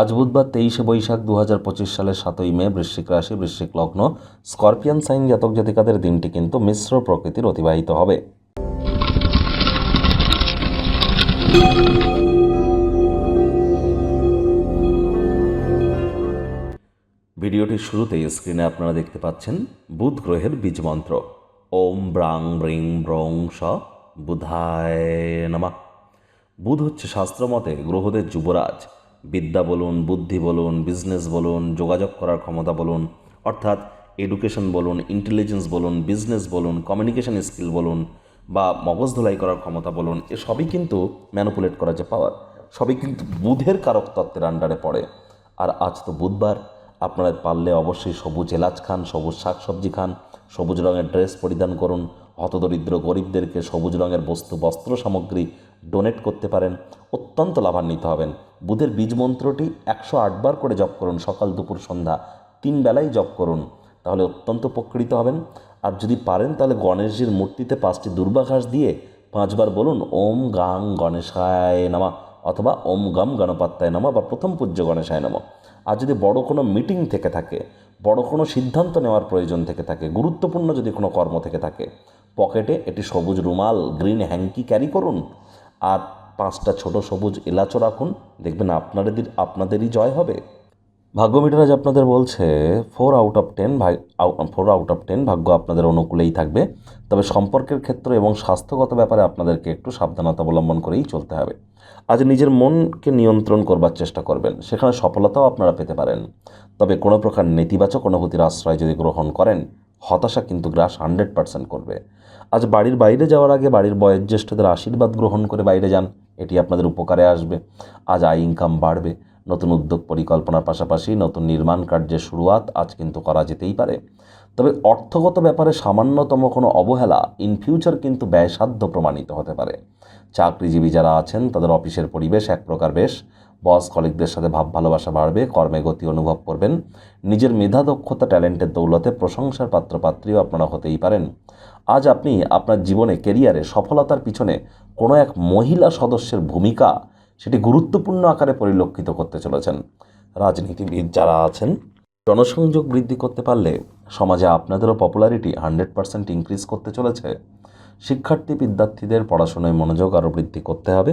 আজ বুধবার তেইশে বৈশাখ দু হাজার পঁচিশ সালের সাতই মে, বৃশ্চিক রাশি, বৃশ্চিক লগ্ন, স্করপিয়ান সাইন জাতক জাতিকাদের দিনটি কিন্তু মিশ্র প্রকৃতির অতিবাহিত হবে। ভিডিওটির শুরুতেই স্ক্রিনে আপনারা দেখতে পাচ্ছেন বুধ গ্রহের বীজ মন্ত্র। ওম ব্রাং ব্রিং ব্রং স বুধায় নমা। বুধ হচ্ছে শাস্ত্রমতে গ্রহদের যুবরাজ। বিদ্যা বলুন, বুদ্ধি বলুন বিজনেস বলুন, যোগাযোগ করার ক্ষমতা বলুন, অর্থাৎ এডুকেশন বলুন ইন্টেলিজেন্স বলুন বিজনেস বলুন কমিউনিকেশন স্কিল বলুন বা মগজ ধোলাই করার ক্ষমতা বলুন, এ সবই কিন্তু ম্যানুপুলেট করা যে পাওয়ার সবই কিন্তু বুধের কারক তত্ত্বের আন্ডারে পড়ে। আর আজ তো বুধবার, আপনারা পারলে অবশ্যই সবুজ এলাচ খান, সবুজ শাকসবজি খান, সবুজ রঙের ড্রেস পরিধান করুন, হতদরিদ্র গরিবদেরকে সবুজ রঙের বস্তু, বস্ত্র সামগ্রী ডোনেট করতে পারেন। অত্যন্ত লাভান্বিত হবেন। বুধের বীজ মন্ত্রটি একশো আটবার করে জপ করুন, সকাল, দুপুর, সন্ধ্যা, তিন বেলায় জপ করুন, তাহলে অত্যন্ত উপকৃত হবেন। আর যদি পারেন, তাহলে গণেশজির মূর্তিতে পাঁচটি দুর্বাঘাস দিয়ে পাঁচবার বলুন, ওম গাং গণেশায় নামা অথবা ওম গম গণপাত্তায় নামা বা প্রথম পূজ্য গণেশায় নামা। আর যদি বড় কোনো মিটিং থেকে থাকে, বড় কোনো সিদ্ধান্ত নেওয়ার প্রয়োজন থেকে থাকে, গুরুত্বপূর্ণ যদি কোনো কর্ম থেকে থাকে, পকেটে এটি সবুজ রুমাল, গ্রিন হ্যাঙ্কি ক্যারি করুন। আর পাঁচটা ছোট সবুজ এলাচও রাখুন। দেখবেন আপনাদের আপনাদেরই জয় হবে। ভাগ্য মিটার আজ আপনাদের বলছে ফোর আউট অফ টেন ভাই ফোর আউট অফ টেন ভাগ্য আপনাদের অনুকূলেই থাকবে। তবে সম্পর্কের ক্ষেত্র এবং স্বাস্থ্যগত ব্যাপারে আপনাদেরকে একটু সাবধানতা অবলম্বন করেই চলতে হবে। আজ নিজের মনকে নিয়ন্ত্রণ করবার চেষ্টা করবেন, সেখানে সফলতাও আপনারা পেতে পারেন। তবে কোনো প্রকার নেতিবাচক অনুভূতির আশ্রয় যদি গ্রহণ করেন হতাশা কিন্তু গ্রাস হান্ড্রেড পার্সেন্ট করবে। আজ বাড়ির বাইরে যাওয়ার আগে বাড়ির বয়োজ্যেষ্ঠদের আশীর্বাদ গ্রহণ করে বাইরে যান, এটি আপনাদের উপকারে আসবে। আজ আয় ইনকাম বাড়বে। নতুন উদ্যোগ পরিকল্পনার পাশাপাশি নতুন নির্মাণ কার্যের শুরুয়াত আজ কিন্তু করা যেতেই পারে। তবে অর্থগত ব্যাপারে সামান্যতম কোনো অবহেলা ইন ফিউচার কিন্তু ব্যয়সাধ্য প্রমাণিত হতে পারে। চাকরিজীবী যারা আছেন, তাদের অফিসের পরিবেশ এক প্রকার বেশ। বস কলিগদের সাথে ভাব ভালোবাসা বাড়বে, কর্মে গতি অনুভব করবেন। নিজের মেধা, দক্ষতা, ট্যালেন্টের দৌলতে প্রশংসার পাত্রপাত্রীও আপনারা হতেই পারেন। আজ আপনি আপনার জীবনে কেরিয়ারে সফলতার পিছনে কোনো এক মহিলা সদস্যের ভূমিকা সেটি গুরুত্বপূর্ণ আকারে পরিলক্ষিত করতে চলেছেন। রাজনীতিবিদ যারা আছেন, জনসংযোগ বৃদ্ধি করতে পারলে সমাজে আপনাদেরও পপুলারিটি হান্ড্রেড পার্সেন্ট ইনক্রিজ করতে চলেছে। শিক্ষার্থী, বিদ্যার্থীদের পড়াশোনায় মনোযোগ আরও বৃদ্ধি করতে হবে।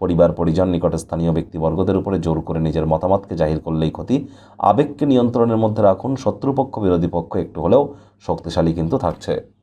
পরিবার, পরিজন, নিকটে স্থানীয় ব্যক্তিবর্গদের উপরে জোর করে নিজের মতামতকে জাহির করলেই ক্ষতি। আবেগকে নিয়ন্ত্রণের মধ্যে রাখুন, শত্রুপক্ষ, বিরোধী পক্ষ একটু হলেও শক্তিশালী কিন্তু থাকছে।